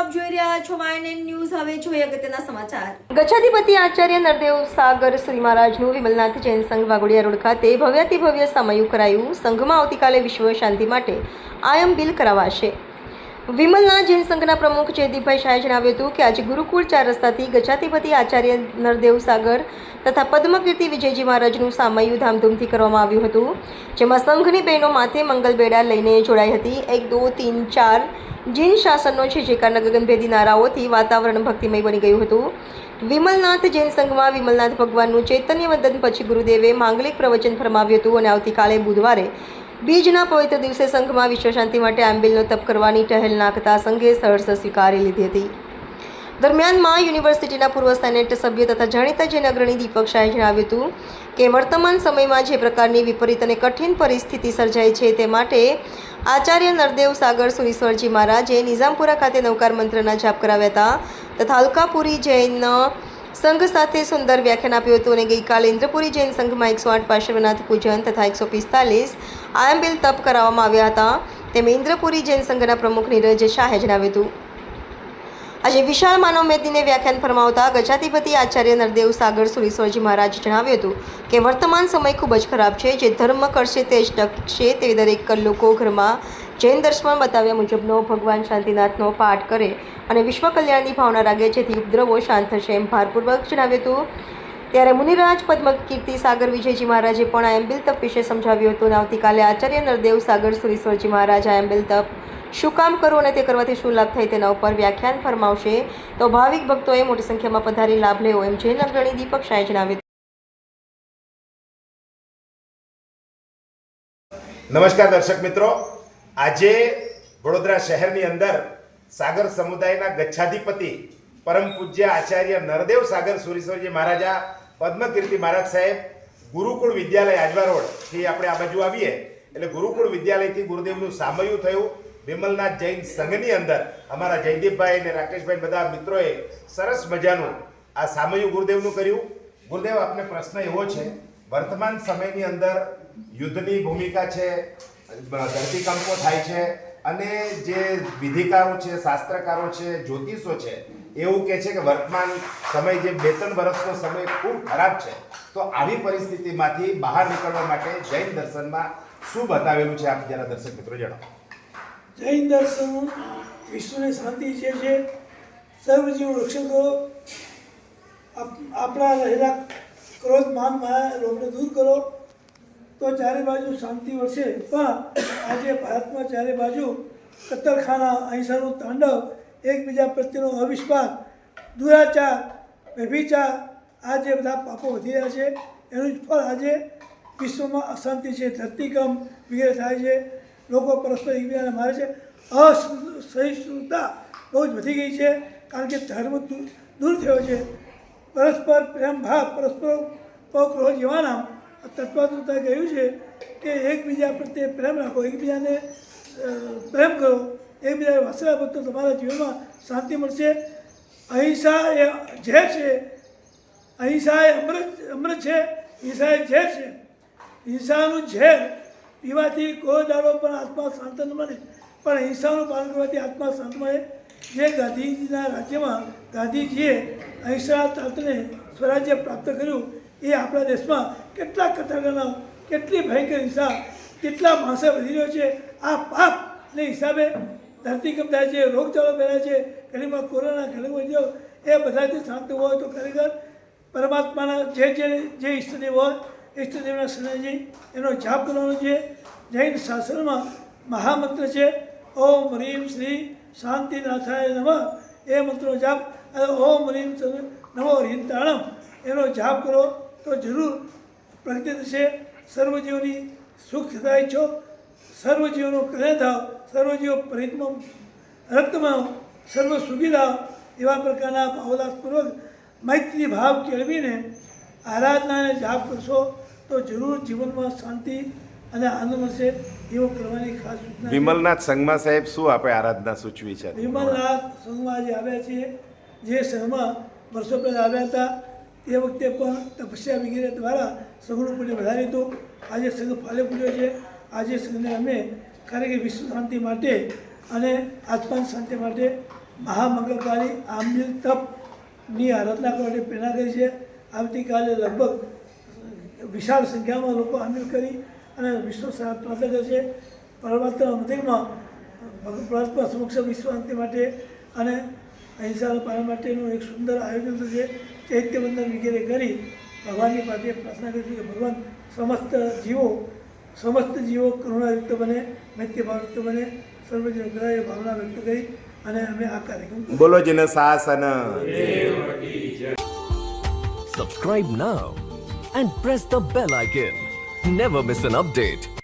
આપ જોઈ રહ્યા છો વાયએનએન ન્યૂઝ હવે જોઈએ અગત્યના સમાચાર. ગચ્છાધિપતિ આચાર્ય નરદેવ સાગર શ્રી મહારાજનું વિમલનાથ જૈન સંઘ વાઘોડિયા રોડ ખાતે ભવ્યાતિ ભવ્ય સમયું કરાયું. સંઘમાં આવતીકાલે વિશ્વ શાંતિ માટે આયમ બિલ કરાવાશે. વિમલનાથ જૈન સંઘના પ્રમુખ જયદીપભાઈ શાહે જણાવ્યું હતું કે આજે ગુરુકુળ ચાર રસ્તાથી ગજાતિપતિ આચાર્ય નરદેવ સાગર તથા પદ્મકીર્તિ વિજયજી મહારાજનું સામયું ધામધૂમથી કરવામાં આવ્યું હતું, જેમાં સંઘની બહેનો માથે મંગલ બેડા લઈને જોડાઈ હતી. એક, દો, તીન, ચાર જૈન શાસનનો છે જેકારના ગગનભેદી નારાઓથી વાતાવરણ ભક્તિમય બની ગયું હતું. વિમલનાથ જૈન સંઘમાં વિમલનાથ ભગવાનનું ચૈતન્ય વંદન પછી ગુરુદેવે માંગલિક પ્રવચન ફરમાવ્યું હતું અને આવતીકાલે બુધવારે બીજના પવિત્ર દિવસે સંઘમાં વિશ્વ શાંતિ માટે આંબેલનો તપ કરવાની ટહેલ નાખતા સંઘે સહર્ષ સ્વીકારી લીધી હતી. દરમિયાનમાં યુનિવર્સિટીના પૂર્વ સેનેટ સભ્ય તથા જાણીતા જૈન અગ્રણી દીપક શાહે જણાવ્યું હતું કે વર્તમાન સમયમાં જે પ્રકારની વિપરીત અને કઠિન પરિસ્થિતિ સર્જાઈ છે તે માટે આચાર્ય નરદેવ સાગર સુરીશ્વરજી મહારાજે નિઝામપુરા ખાતે નવકાર મંત્રના જાપ કરાવ્યા હતા તથા અલકાપુરી જૈન સંઘ સાથે સુંદર વ્યાખ્યાન આપ્યું હતું અને ગઈકાલે ઇન્દ્રપુરી જૈન સંઘમાં એકસો આઠ પાર્શ્વનાથ પૂજન તથા એકસો પિસ્તાલીસ આયંબિલ તપ કરાવવામાં આવ્યા હતા. તેમ ઇન્દ્રપુરી જૈન સંઘના પ્રમુખ નીરજ શાહે જણાવ્યું હતું. આજે વિશાળ માનવ મેદનીને વ્યાખ્યાન ફરમાવતા ગજાધિપતિ આચાર્ય નરદેવ સાગર સુરીશ્વરજી મહારાજ જણાવ્યું હતું કે વર્તમાન સમય ખૂબ જ ખરાબ છે. જે ધર્મ કરશે તે જ ટકશે તેવી દરેક લોકો ઘરમાં જૈન દર્શનમાં બતાવ્યા મુજબનો ભગવાન શાંતિનાથનો પાઠ કરે અને વિશ્વ કલ્યાણની ભાવના રાગે જેથી ઉપદ્રવો શાંત થશે એમ ભારપૂર્વક જણાવ્યું હતું. ત્યારે મુનિરાજ પદ્મકીર્તિ સાગર વિજયજી મહારાજે પણ આયંબિલ તપ વિશે સમજાવ્યું હતું અને આવતીકાલે આચાર્ય નરદેવ સાગર સુરીશ્વરજી મહારાજ આયંબિલ તપ શું કામ કરવું અને તે કરવાથી શું લાભ થાય તેના ઉપર વ્યાખ્યાન ફરમાવશે. તો ભાવિક ભક્તોએ મોટી સંખ્યામાં પધારી લાભ લેવો એમ જૈન અગ્રણી દીપક શાહે જણાવ્યું નમસ્કાર દર્શક મિત્રો. આજે વડોદરા શહેરની અંદર સાગર સમુદાયના ગચ્છાધિપતિ પરમ પૂજ્ય આચાર્ય નરદેવ સાગર સુરેશ્વરજી મહારાજા પદ્મકીર્તિ મહારાજ સાહેબ ગુરુકુળ વિદ્યાલય આજવા રોડથી આપણે આ બાજુ આવીએ. એટલે ગુરુકુળ વિદ્યાલયથી ગુરુદેવનું સામયું થયું. વિમલનાથ જૈન સંઘની અંદર અમારા જયદીપભાઈ અને રાકેશભાઈ બધા મિત્રોએ સરસ મજાનું આ સામયું ગુરુદેવનું કર્યું. ગુરુદેવ, આપને પ્રશ્ન એવો છે, વર્તમાન સમયની અંદર યુદ્ધની ભૂમિકા છે ધરતીકંપો થાય છે. અને જે વિધિકારો છે, શાસ્ત્રકારો છે, જ્યોતિષો છે, એવું કહે છે કે વર્તમાન સમય જે બે ત્રણ વર્ષનો સમય ખૂબ ખરાબ છે, તો આવી પરિસ્થિતિમાંથી બહાર નીકળવા માટે જૈન દર્શનમાં શું બતાવેલું છે આપ જરા દર્શક મિત્રો જણાવો. જૈન દર્શન વિશ્વની શાંતિ છે, સર્વજીવ રક્ષણ કરો. આપ- આપણા રહેલા ક્રોધ, માન રોગને દૂર કરો. તો ચારે બાજુ શાંતિ વળશે પણ આજે ભારતમાં ચારે બાજુ કત્તરખાના અહિંસાનું તાંડવ, એકબીજા પ્રત્યેનો અવિશ્વાસ, દુરાચાર, વ્યભિચાર, આ જે બધા પાપો વધી રહ્યા છે, એનું જ ફળ આજે વિશ્વમાં અશાંતિ છે, ધરતીકંપ વગેરે થાય છે, લોકો પરસ્પર એકબીજાને મારે છે. અસહિષ્ણુતા બહુ જ વધી ગઈ છે, કારણ કે ધર્મ દૂર થયો છે. પરસ્પર પ્રેમ ભાવ પરસ્પર પૌક્રોહ જેવાના તત્વાતુતા કહ્યું છે કે એકબીજા પ્રત્યે પ્રેમ રાખો, એકબીજાને પ્રેમ કરો, એકબીજાને વસરા તો તમારા જીવનમાં શાંતિ મળશે. અહિંસા એ ઝેર છે. અહિંસા એ અમૃત અમૃત છે. હિંસા એ ઝેર છે. હિંસાનું ઝેર પીવાથી કોઈ દાડો પણ આત્મા શાંત ન બને પણ અહિંસાનું પાલન કરવાથી આત્મા શાંત મળે. જે ગાંધીજીના રાજ્યમાં ગાંધીજીએ અહિંસા તત્વને સ્વરાજ્ય પ્રાપ્ત કર્યું એ આપણા દેશમાં કેટલા કથાગના, કેટલી ભયંકર હિંસા, કેટલા માણસે વધી રહ્યો છે, આ પાપને હિસાબે ધરતીકંપ થાય છે, રોગચાળો ફેલાય છે ઘણીમાં કોરોના ઘણી વધ્યો એ બધાથી શાંત હોય તો ખરેખર પરમાત્માના જે જે જે ઈષ્ટદેવ હોય, ઈષ્ટદેવના શરણજી, એનો જાપ કરવાનો છે. જૈન શાસ્ત્રમાં મહામંત્ર છે, ઓમ હ્રીમ શ્રી શાંતિનાથાય નમ. એ મંત્રનો જાપ, અને ઓમ શ્રી નમો હ્રીંતાણમ એનો જાપ કરો. તો જરૂર પ્રગતિ થશે. સર્વજીવની સુખ થાય છો. સર્વજીવનો કલ્યાણ થાવ. સર્વજીવ પરિત્મ રક્તમાં સર્વ સુવિધા એવા પ્રકારના ભાવલાસપૂર્વક મૈત્રી ભાવ કેળવીને આરાધનાને જાપ કરશો તો જરૂર જીવનમાં શાંતિ અને આનંદ મળશે. એવો કરવાની ખાસ સૂચના વિમલનાથ સંઘમાં સાહેબ શું આપણે આરાધના સૂચવી છે? વિમલનાથ સંઘમાં જે આવ્યા છીએ. જે સંઘમાં વર્ષો પહેલાં આવ્યા હતા. તે વખતે પણ તપસ્યા વગેરે દ્વારા સંઘનું પુણ્ય વધારી હતું. આજે સંઘ ફાલે પૂર્યો છે. આજે સંઘને અમે ખરેખર વિશ્વ શાંતિ માટે અને આત્માન શાંતિ માટે મહામંગલકારી આંબિલ તપની આરાધના કરવા માટે પ્રેરણા કરી છે. આવતીકાલે લગભગ વિશાળ સંખ્યામાં લોકો આંબિલ કરી અને વિશ્વ પ્રાર્થના કરશે પરમાત્મા મંદિરમાં પરમાત્મા સમક્ષ વિશ્વ શાંતિ માટે અને અહિંસાના પાલન માટેનું એક સુંદર આયોજન થશે ચૈત્યવંદન વગેરે કરી ભગવાનની પાસે પ્રાર્થના કરીશું કે ભગવાન સમસ્ત જીવો સમસ્ત જીવો કરુણાયુક્ત બને મૈત્યભાવયુક્ત બને. સર્વજન ગ્રહ ભાવના વ્યક્ત કરી અને અમે આ કાર્યક્રમ બોલો જેને શાસન. Subscribe now and press the bell icon never miss an update.